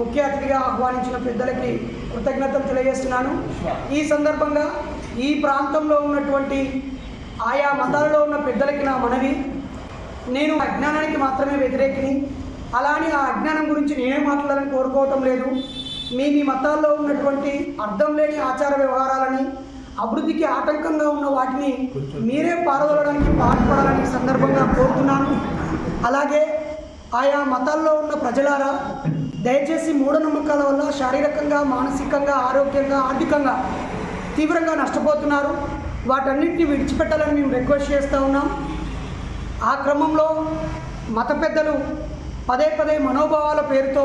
ముఖ్య అతిథిగా ఆహ్వానించిన పెద్దలకి కృతజ్ఞతలు తెలియజేస్తున్నాను. ఈ సందర్భంగా ఈ ప్రాంతంలో ఉన్నటువంటి ఆయా మతాలలో ఉన్న పెద్దలకి నా మనవి. నేను అజ్ఞానానికి మాత్రమే వ్యతిరేకిని. అలానే ఆ అజ్ఞానం గురించి నేనే మాట్లాడాలని కోరుకోవటం లేదు. మీ మీ మతాల్లో ఉన్నటువంటి అర్థం లేని ఆచార వ్యవహారాలని అభివృద్ధికి ఆటంకంగా ఉన్న వాటిని మీరే పారదోలడానికి పాటుపడాలని సందర్భంగా కోరుతున్నాను. అలాగే ఆయా మతాల్లో ఉన్న ప్రజలారా దయచేసి మూఢనమ్మకాల వల్ల శారీరకంగా మానసికంగా ఆరోగ్యంగా ఆర్థికంగా తీవ్రంగా నష్టపోతున్నారు. వాటన్నిటిని విడిచిపెట్టాలని మేము రిక్వెస్ట్ చేస్తూ ఉన్నాం. ఆ క్రమంలో మత పెద్దలు పదే పదే మనోభావాల పేరుతో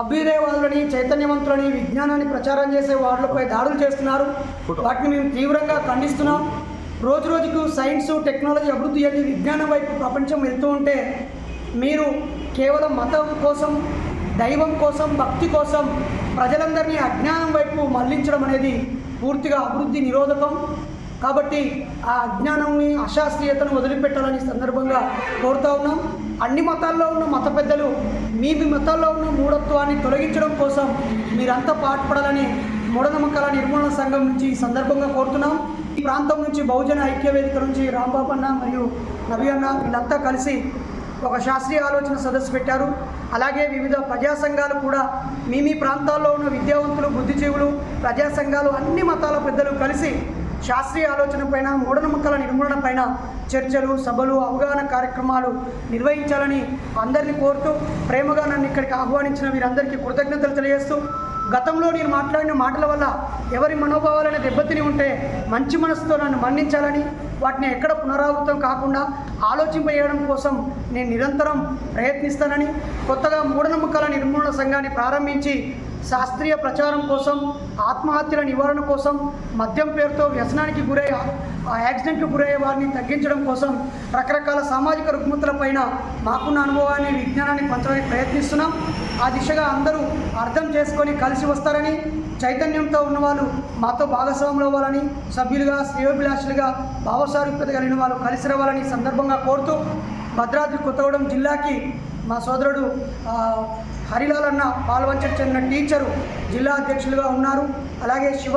అభ్యుదయవాదులని చైతన్యవంతులని విజ్ఞానాన్ని ప్రచారం చేసే వాళ్ళపై దాడులు చేస్తున్నారు. వాటిని మేము తీవ్రంగా ఖండిస్తున్నాం. రోజు రోజుకు సైన్స్ టెక్నాలజీ అభివృద్ధి చెంది విజ్ఞానం వైపు ప్రపంచం వెళ్తూ ఉంటే మీరు కేవలం మతం కోసం దైవం కోసం భక్తి కోసం ప్రజలందరినీ అజ్ఞానం వైపు మళ్ళించడం అనేది పూర్తిగా అభివృద్ధి నిరోధకం. కాబట్టి ఆ అజ్ఞానంని అశాస్త్రీయతను వదిలిపెట్టాలని సందర్భంగా కోరుతా ఉన్నాం. అన్ని మతాల్లో ఉన్న మత పెద్దలు మీ మీ మతాల్లో ఉన్న మూఢత్వాన్ని తొలగించడం కోసం మీరంతా పాటుపడాలని మూఢనమ్మకాల నిర్మూలన సంఘం నుంచి ఈ సందర్భంగా కోరుతున్నాం. ఈ ప్రాంతం నుంచి బహుజన ఐక్య వేదిక నుంచి రాంబాబు అన్న మరియు నవి అన్న వీళ్ళంతా కలిసి ఒక శాస్త్రీయ ఆలోచన సదస్సు పెట్టారు. అలాగే వివిధ ప్రజా సంఘాలు కూడా మీ మీ ప్రాంతాల్లో ఉన్న విద్యావంతులు బుద్ధిజీవులు ప్రజా సంఘాలు అన్ని మతాల పెద్దలు కలిసి శాస్త్రీయ ఆలోచన పైన మూఢనమ్మకాల నిర్మూలన పైన చర్చలు సభలు అవగాహన కార్యక్రమాలు నిర్వహించాలని అందరినీ కోరుతూ ప్రేమగా నన్ను ఇక్కడికి ఆహ్వానించిన వీరందరికీ కృతజ్ఞతలు తెలియజేస్తూ గతంలో నేను మాట్లాడిన మాటల వల్ల ఎవరి మనోభావాలని దెబ్బతిని ఉంటే మంచి మనసుతో నన్ను మన్నించాలని వాటిని ఎక్కడ పునరావృతం కాకుండా ఆలోచింపజేయడం కోసం నేను నిరంతరం ప్రయత్నిస్తానని కొత్తగా మూఢనమ్మకాల నిర్మూలన సంఘాన్ని ప్రారంభించి శాస్త్రీయ ప్రచారం కోసం ఆత్మహత్యల నివారణ కోసం మద్యం పేరుతో వ్యసనానికి గురై ఆ యాక్సిడెంట్కు గురయ్యే వారిని తగ్గించడం కోసం రకరకాల సామాజిక రుగ్మతలపైన మాకున్న అనుభవాన్ని విజ్ఞానాన్ని పంచడానికి ప్రయత్నిస్తున్నాం. ఆ దిశగా అందరూ అర్థం చేసుకొని కలిసి వస్తారని చైతన్యంతో ఉన్నవాళ్ళు మాతో భాగస్వాములు అవ్వాలని సభ్యులుగా శ్రేయోభిలాషులుగా భావసారూప్యత కలిగిన వాళ్ళు కలిసి రావాలని సందర్భంగా కోరుతూ భద్రాద్రి కొత్తగూడెం జిల్లాకి మా సోదరుడు హరిలాల్ అన్న పాల్వంచకు చెందిన టీచరు జిల్లా అధ్యక్షులుగా ఉన్నారు. అలాగే శివ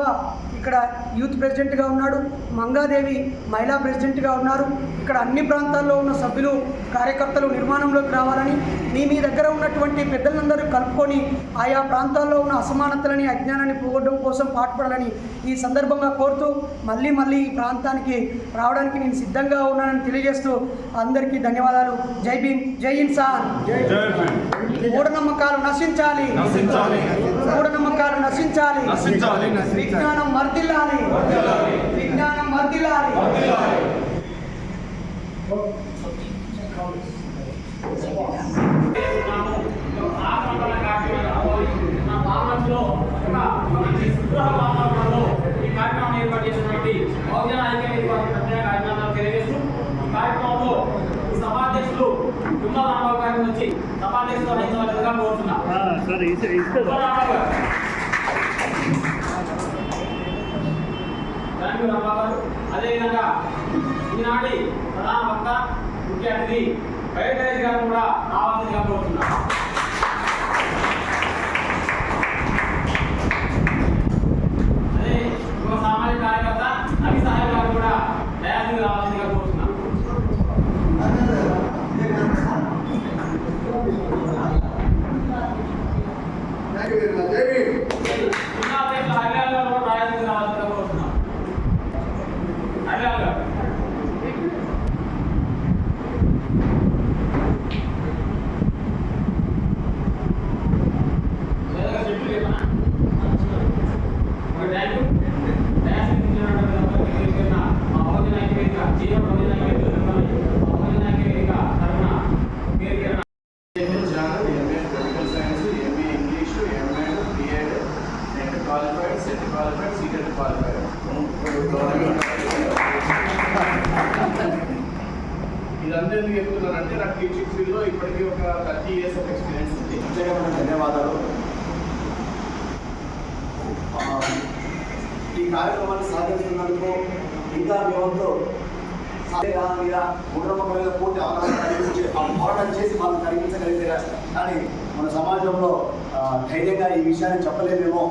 ఇక్కడ యూత్ ప్రెసిడెంట్గా ఉన్నాడు మంగాదేవి మహిళా ప్రెసిడెంట్గా ఉన్నారు. ఇక్కడ అన్ని ప్రాంతాల్లో ఉన్న సభ్యులు కార్యకర్తలు నిర్మాణంలోకి రావాలని మీ మీ దగ్గర ఉన్నటువంటి పెద్దలందరూ కలుపుకొని ఆయా ప్రాంతాల్లో ఉన్న అసమానతలని అజ్ఞానాన్ని పోగొట్టడం కోసం పాటుపడాలని ఈ సందర్భంగా కోరుతూ మళ్ళీ మళ్ళీ ఈ ప్రాంతానికి రావడానికి నేను సిద్ధంగా ఉన్నానని తెలియజేస్తూ అందరికీ ధన్యవాదాలు. జై భీమ్ జై ఇన్సాన్. మూఢనమ్మకాలు నశించాలి నశించాలి. మూఢనమ్మకాలు నశించాలి నశించాలి. విజ్ఞానం వర్ధిల్లాలి విజ్ఞానం వర్ధిల్లాలి ఈ కార్యక్రమం ఏర్పాటు చేసినటువంటి బహుజన ఐక్య వేదిక వారి ప్రత్యేక అభినందనలు తెలియజేస్తూ ఈ కార్యక్రమంలో ఈ సభాధ్యక్షులు తుమ్మల రామారావు గారి నుంచి సభాధ్యక్షులు వహించవలసిందిగా కోరుతున్నా సార్ ఇస్తే తుమ్మల రామారావు గారు. థ్యాంక్ అదేవిధంగా ఈనాటి ప్రధాన వక్త ముఖ్య అతిథి బయోటెక్ గారు కూడా రావాల్సిందిగా కోరుతున్నా ఎందుకు చెప్తున్నానంటే నాకు టీచింగ్ ఫీల్డ్లో ఇప్పటికీ ఒక థర్టీ ఇయర్స్ ఆఫ్ ఎక్స్పీరియన్స్ ఉంది. అంతేకాకుండా ధన్యవాదాలు. ఈ కార్యక్రమాన్ని సాధిస్తున్నందుకు ఇంకా మీ వంతు మీద మీద పూర్తి అవకాశం కలిగించి ఆ పోరాటం చేసి మనం కలిగించగలిగితే కానీ మన సమాజంలో ధైర్యంగా ఈ విషయాన్ని చెప్పలేమేమో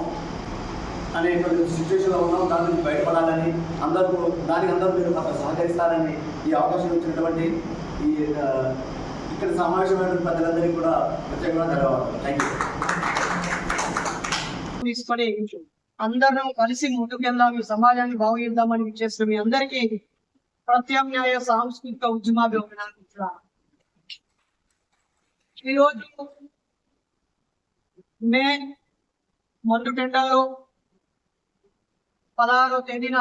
అనేటువంటి సిచ్యువేషన్లో ఉన్నాం. దాని నుంచి బయటపడాలని అందరూ దానికి అందరూ మీరు సహకరిస్తారని ఈ అవకాశం ఇచ్చినటువంటి ఈ ఇక్కడ సమావేశమైన ప్రజలందరికీ కూడా ప్రత్యేకంగా ధన్యవాదాలు. థ్యాంక్ యూ తీసుకొని అందరం కలిసి ముందుకెళ్దాం ఈ సమాజాన్ని బాగు చేద్దామని చేస్తున్న మీ అందరికీ ప్రత్యామ్నాయ సాంస్కృతిక ఉద్యమాభివృద్ధి ఈరోజు మే మొదటి టెండర్లో పదహారో తేదీన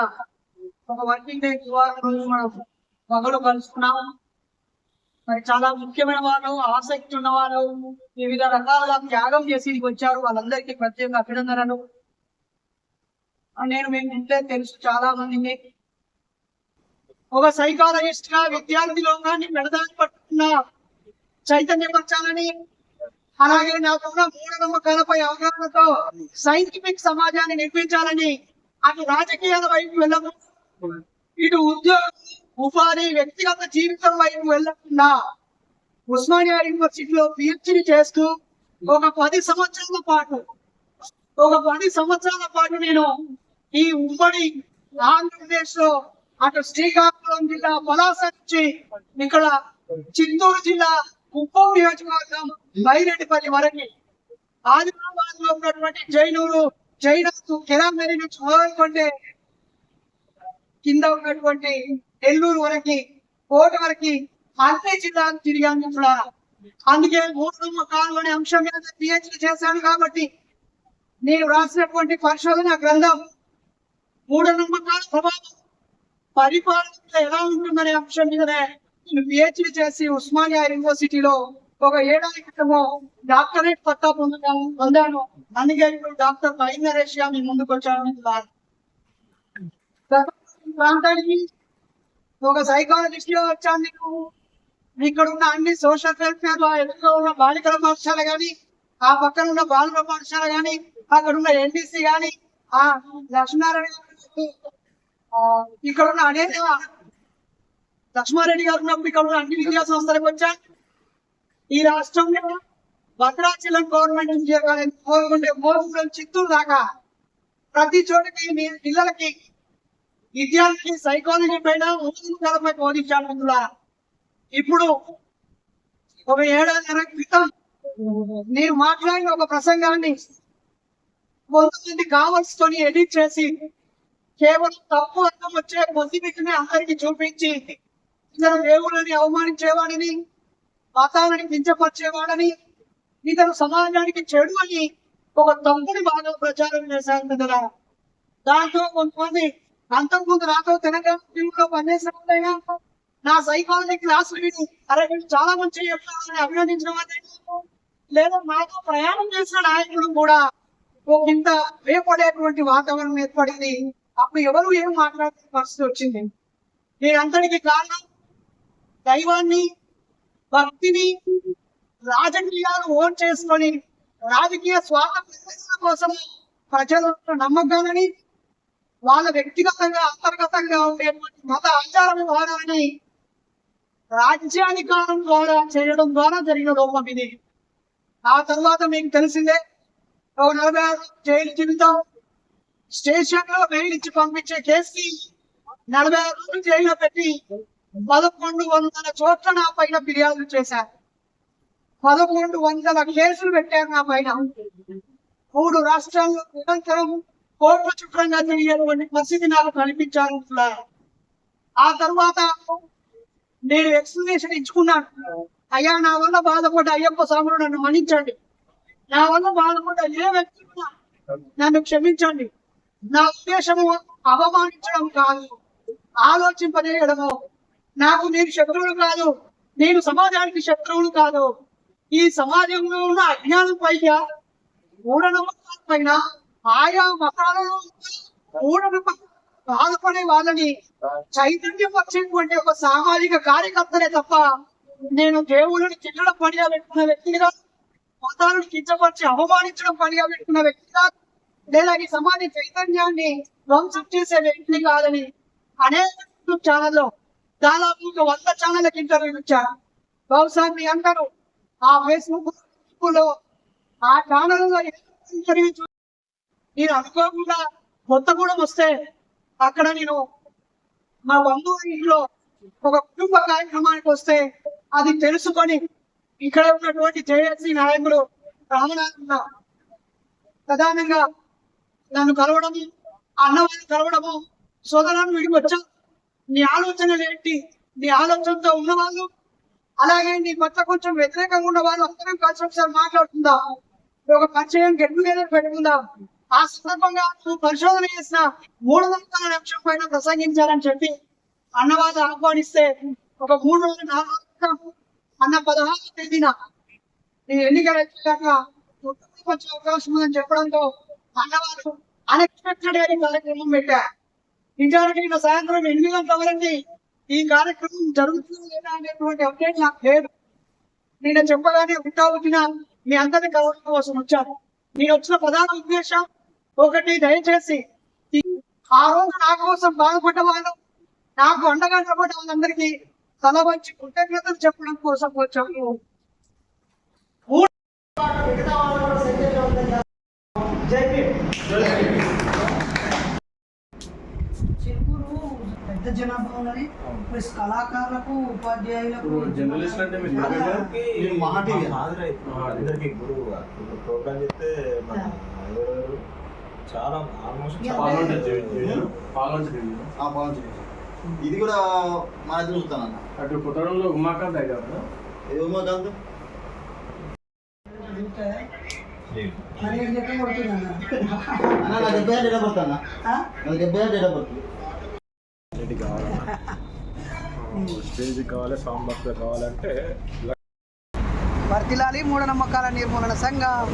ఒక వర్కింగ్ డే గురువారం రోజు మనం పగలు కలుసుకున్నాం మరి చాలా ముఖ్యమైన వారు ఆసక్తి ఉన్నవారు వివిధ రకాలుగా త్యాగం చేసి వచ్చారు. వాళ్ళందరికీ ప్రత్యేక అభినందనలు. నేను మేము ఉంటే తెలుసు చాలా మందిని ఒక సైకాలజిస్ట్గా విద్యార్థి లోకాన్ని మెడదాన్ని పట్టుకున్న చైతన్యపరచాలని అలాగే నాకున్న మూఢనమ్మకాలపై అవగాహనతో సైంటిఫిక్ సమాజాన్ని నిర్మించాలని అటు రాజకీయాల వైపు వెళ్ళము ఇటు ఉద్యోగం ఉపాధి వ్యక్తిగత జీవితం వైపు వెళ్ళకుండా ఉస్మానియా యూనివర్సిటీలో పిహెచ్డి చేస్తూ ఒక పది సంవత్సరాల పాటు ఒక పది సంవత్సరాల పాటు నేను ఈ ఉమ్మడి ఆంధ్రప్రదేశ్లో అటు శ్రీకాకుళం జిల్లా పలాస నుంచి ఇక్కడ చిత్తూరు జిల్లా కుప్పం నియోజకవర్గం బైరెడ్డిపల్లి వరకు. ఆదిలాబాద్లో ఉన్నటువంటి జైనూరు జైనూరు కిరామేరి నుంచి మొదలుకుంటే కింద ఉన్నటువంటి నెల్లూరు వరకు కోట వరకు అన్ని జిల్లాలు తిరిగాను కూడా. అందుకే మూడు నమ్మకాలు అనే అంశం మీద పిహెచ్డి చేశాను కాబట్టి నేను రాసినటువంటి పరిశోధన గ్రంథం మూఢ నమ్మకాల ప్రభావం పరిపాలన ఎలా ఉంటుందనే అంశం మీదనే నేను పిహెచ్డి చేసి ఉస్మానియా యూనివర్సిటీలో ఒక ఏడాది క్రితము డాక్టరేట్ పట్టా పొందాను పొందాను. అందుకే ఇప్పుడు డాక్టర్గా మీ ముందుకు వచ్చాను. ఈ ఒక సైకాలజిస్ట్లో వచ్చాను నీకు ఇక్కడ ఉన్న అన్ని సోషల్ వెల్ఫేర్లో ఎదురుగా ఉన్న బాలికల పాఠశాల గాని ఆ పక్కన ఉన్న బాలుర పాఠశాల గాని అక్కడ ఉన్న ఎన్డీసీ గాని ఆ లక్ష్మారెడ్డి ఇక్కడ ఉన్న అనేక లక్ష్మారెడ్డి గారు ఉన్నప్పుడు ఇక్కడ ఉన్న అన్ని విద్యా సంస్థలకు వచ్చా. ఈ రాష్ట్రంలో భద్రాచలం గవర్నమెంట్ ఇంజనీర్ మోసం చిత్తూరు దాకా ప్రతి చోటకి మీ పిల్లలకి విద్యార్థి సైకాలజీ పైన ఉన్నతపై బోధించాను అందులో ఇప్పుడు ఒక ఏడాది క్రితం నేను మాట్లాడిన ఒక ప్రసంగాన్ని కొంతమంది కావలసుకొని ఎడిట్ చేసి కేవలం తప్పు అర్థం వచ్చే కొద్దిమిటిని అందరికి చూపించి ఇతను దేవుళ్ళని అవమానించేవాడిని మతాలని కించపరిచేవాడని ఇతను సమాజానికి చెడు అని ఒక తప్పుని బాగా ప్రచారం చేశారు కదా దాంతో కొంతమంది అంతకుముందు నాతో తెలంగాణ పనిచేసిన వాళ్ళైనా నా సైకాలజీ క్లాస్ విని అరే వీళ్ళు చాలా మంచి చెప్తారని అభినందించిన లేదా నాతో ప్రయాణం చేసిన నాయకుడు కూడా ఇంత భయపడేటువంటి వాతావరణం ఏర్పడింది. అప్పుడు ఎవరు ఏం మాట్లాడే పరిస్థితి వచ్చింది. దీనంతటికి కారణం దైవాన్ని భక్తిని రాజకీయాలు ఓన్ చేసుకొని రాజకీయ స్వాతంత్ర కోసం ప్రజల నమ్మకాలని వాళ్ళ వ్యక్తిగతంగా అంతర్గతంగా ఉండేటువంటి మత ఆచారం వాడాలని రాజ్యాధికారం ద్వారా చేయడం ద్వారా జరిగిన లోపం ఇది. ఆ తర్వాత మీకు తెలిసిందే ఒక నలభై ఆరు జైలు జీవితం స్టేషన్లో బెయిల్ ఇచ్చి పంపించే కేసు నలభై ఆరు రోజులు జైల్లో పెట్టి పదకొండు వందల చోట్ల నా పైన ఫిర్యాదులు చేశారు. పదకొండు వందల కేసులు పెట్టారు నా పైన. మూడు రాష్ట్రాల్లో నిరంతరం కోర్టు చుట్టంగా జరిగేటువంటి పరిస్థితి నాకు కనిపించారు ఆ తర్వాత నేను ఎక్స్ప్లెనేషన్ ఇచ్చుకున్నాను. అయ్యా నా వల్ల బాధపడ్డ అయ్యప్ప స్వాములు నన్ను మన్నించండి. నా వల్ల బాధపడ్డ ఏ వ్యక్తి నన్ను క్షమించండి. నా ఉద్దేశము అవమానించడం కాదు ఆలోచింపజేయడము. నాకు నేను శత్రువులు కాదు నేను సమాజానికి శత్రువులు కాదు. ఈ సమాజంలో ఉన్న అజ్ఞానం పైగా మూఢనమ్మకాల పైన ఆయా మతాలలో మూఢనమ్మకం బాధపడే వాళ్ళని చైతన్యపరిచేటువంటి ఒక సామాజిక కార్యకర్తనే తప్ప నేను దేవుళ్ళని చిట్టడ పనిగా పెట్టుకున్న వ్యక్తిగా మతాలను కించపరిచి అవమానించడం పనిగా పెట్టుకున్న వ్యక్తిగా లేదా ఈ సమాజ చైతన్యాన్ని ధ్వంసం చేసే వ్యక్తి కాదని అనేక యూట్యూబ్ ఛానల్లో దాదాపు ఒక వంద ఛానళ్ళకి ఇంటర్వ్యూ ఇచ్చారు. బహుశా మీ అందరూ ఆ ఫేస్బుక్లో ఆ ఛానల్లో ఇంటర్వ్యూ చూ నేను అనుకోకుండా కొత్తగూడెం వస్తే అక్కడ నేను మా బంధువు ఇంట్లో ఒక కుటుంబ కార్యక్రమానికి వస్తే అది తెలుసుకొని ఇక్కడ ఉన్నటువంటి జేఏసీ నాయకుడు రామనాథన్న ప్రధానంగా నన్ను కలవడము అన్నవారిని కలవడము సోదరాన్ని వీడికి వచ్చా. నీ ఆలోచనలు ఏంటి? నీ ఆలోచనతో ఉన్నవాళ్ళు అలాగే నీ పట్ల కొంచెం వ్యతిరేకంగా ఉన్న వాళ్ళు అందరం కలిసి ఒకసారి మాట్లాడుతుందా ఒక పరిచయం గెట్ టుగెదర్ పెట్టుకుందాం. ఆ సందర్భంగా నువ్వు పరిశోధన చేసిన మూడు వందల లక్షల పైన ప్రసంగించాలని చెప్పి అన్నవాద ఆహ్వానిస్తే ఒక మూడు రోజులు నాలుగు అన్న పదహారు తేదీన నేను ఎన్నికలు వచ్చాక ఉత్తరానికి వచ్చే అవకాశం ఉందని చెప్పడంతో అన్నవారు అన్ఎక్స్పెక్టెడ్గా ఈ కార్యక్రమం పెట్టా. నిజానికి నిన్న సాయంత్రం ఎనిమిది గంటల వరకు ఈ కార్యక్రమం జరుగుతుంది లేదా అనేటువంటి అప్డేట్ నాకు లేదు. నేను చెప్పగానే ఉంటా వచ్చిన మీ అందరినీ కలవడం కోసం వచ్చాను. నేను వచ్చిన ప్రధాన ఉద్దేశం ఒకటి దయచేసి ఈ- ఆ రోజు నా కోసం బాధపడ్డ వాళ్ళు నాకు అండగా నిలబడ్డ వాళ్ళందరికీ తల వంచి కృతజ్ఞతలు చెప్పడం కోసం వచ్చాను మూడు చిత్తూరు పెద్ద జనాభా ఉన్నది. ప్లస్ కళాకారులకు ఉపాధ్యాయులకు జర్నలిస్ట్ అంటే మీరు అందరికీ ప్రోగ్రామ్ చెప్తే చాలా ఆల్మోస్ట్ బాగుంది ఇది కూడా మన చూస్తానన్న. అటు కొత్తగూడెంలో ఉమాకాంత్ దగ్గర కదా? ఇది ఉమాకాంత్? అన్న డెబ్బై డేట్ అన్న డెబ్బై డేట్ స్టేజ్ కావాలి కావాలంటే వర్తిలాలి మూఢనమ్మకాల నిర్మూలన సంఘం.